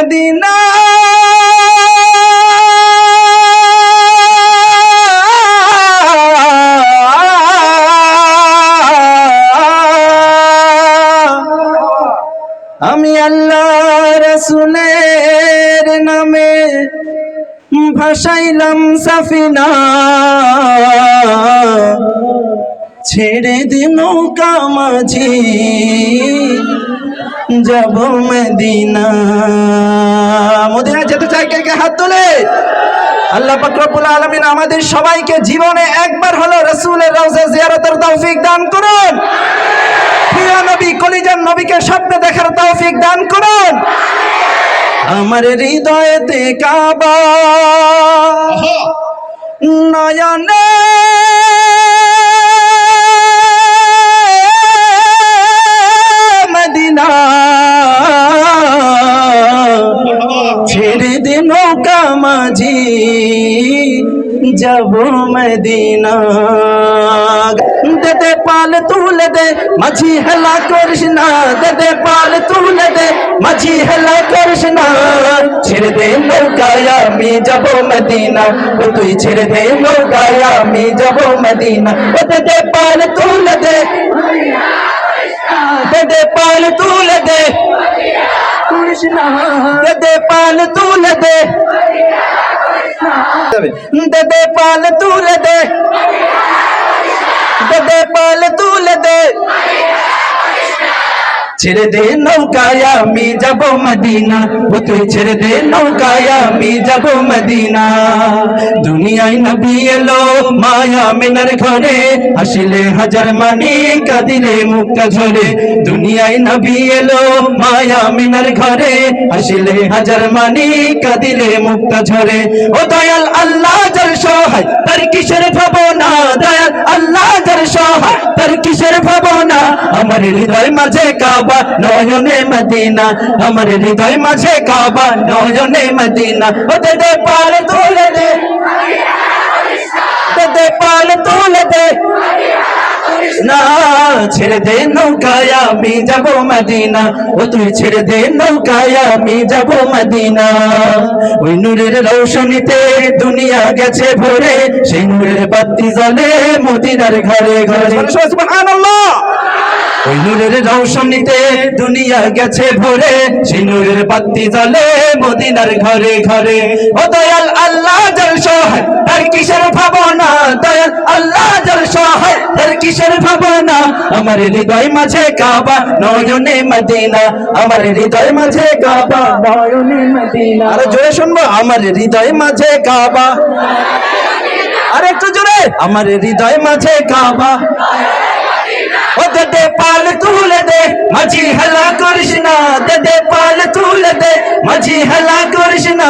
Medina. আমি আল্লাহ রসুলের নামে ভাসাইলাম সাফিনা। ছেড়ে দি নৌকা মাঝি। যাব মদিনা। মদিনা যেতে চাই কে কে? হাত তোলে। আল্লাহ পাক রব্বুল আলামিন আমাদের সবাইকে জীবনে একবার হলো রাসূলের রওজা জিয়ারতের তৌফিক দান করুন। প্রিয় নবী কলিজার নবীকে স্বপ্নে দেখার তৌফিক দান করুন। আমার হৃদয়েতে কাবা। নয়নে যাব মদিনা দে দে পাল তুলে দে মাঝি হেলা করিস না দে দে পাল তুলে দে মাঝি হেলা করিস না ছেড়ে দে নৌকায় আমি যাব মদিনা ও তুই ছেড়ে দে নৌকায় আমি যাব মদিনা ও দে দে পাল তুলে দে দে দে পাল তুলে দে কৃষ্ণ দে দে পাল তুলে দে দে দে পাল তুলে দে দে দে পাল তুলে দে ছেড়ে দে নৌকায়, আমি যাব মদিনা। ও তুই ছেড়ে দে নৌকায়, আমি যাব মদিনা। দুনিয়ায় নবী এলো মায়া মিনার ঘরে। আসিলে হাজার মানি কাদিলে মুক্তা ঝরে। দুনিয়ায় নবী এলো মায়া মিনার ঘরে। আসিলে হাজার মানি কাদিলে মুক্তা ঝরে। ও দয়াল আল্লাহ জল সহায়, তার কিসের ভাবনা? দয়াল আল্লাহ জল সহায়, তার কিসের ভাবনা? আমার হৃদয় মাঝে কাবা নয়নে মদিনা আমার হৃদয় মাঝে কাবা নয়নে মদিনা ও দে পাল তুলে দে দে পাল তুলে দে না ছেড়ে দে নৌকায় আমি যাব মদিনা ও তুই ছেড়ে দে নৌকায় আমি যাব মদিনা ওই নূরের রৌশনীতে দুনিয়া গেছে ভরে। সেই নূরের বাতি জ্বলে মদিনার ঘরে ঘরে। সুবহানাল্লাহ! ওই নূরের রৌশনীতে দুনিয়া গেছে ভরে, সেই নূরের বাতি জ্বলে মদিনার ঘরে ঘরে। ও দয়াল আল্লাহ জল সহায়, তার কিসের ভাবনা? দয়াল আল্লাহ জল সহায়, তার কিসের ভাবনা? আমার হৃদয় মাঝে কাবা, নয়নে মদিনা। আমার হৃদয় মাঝে কাবা, নয়নে মদিনা। আরে জোরে শুনব, আমার হৃদয় মাঝে কাবা। আর একটু জোরে, আমার হৃদয় মাঝে কাবা। ও দে পাল তুলে দে, মাঝি হেলা করিস না। দে পাল তুলে দে, মাঝি হেলা করিস না।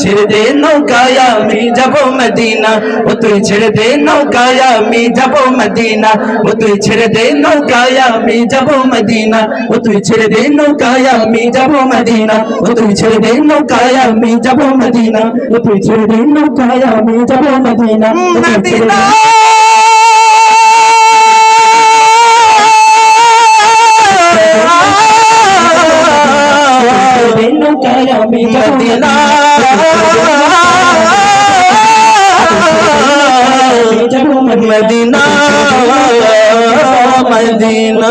ছেড়ে দে নৌকায় আমি যাব মদিনা। ও তুই ছেড়ে দে নৌকায় আমি যাব মদিনা। ও তুই ছেড়ে দে নৌকায় আমি যাব মদিনা। ও তুই ছেড়ে দে নৌকায় আমি যাব মদিনা। ও তুই ছেড়ে দে নৌকায় আমি যাব মদিনা। ও তুই ছেড়ে দে নৌকায় আমি যাব মদিনা। মদিনা! মদিনা। মদিনা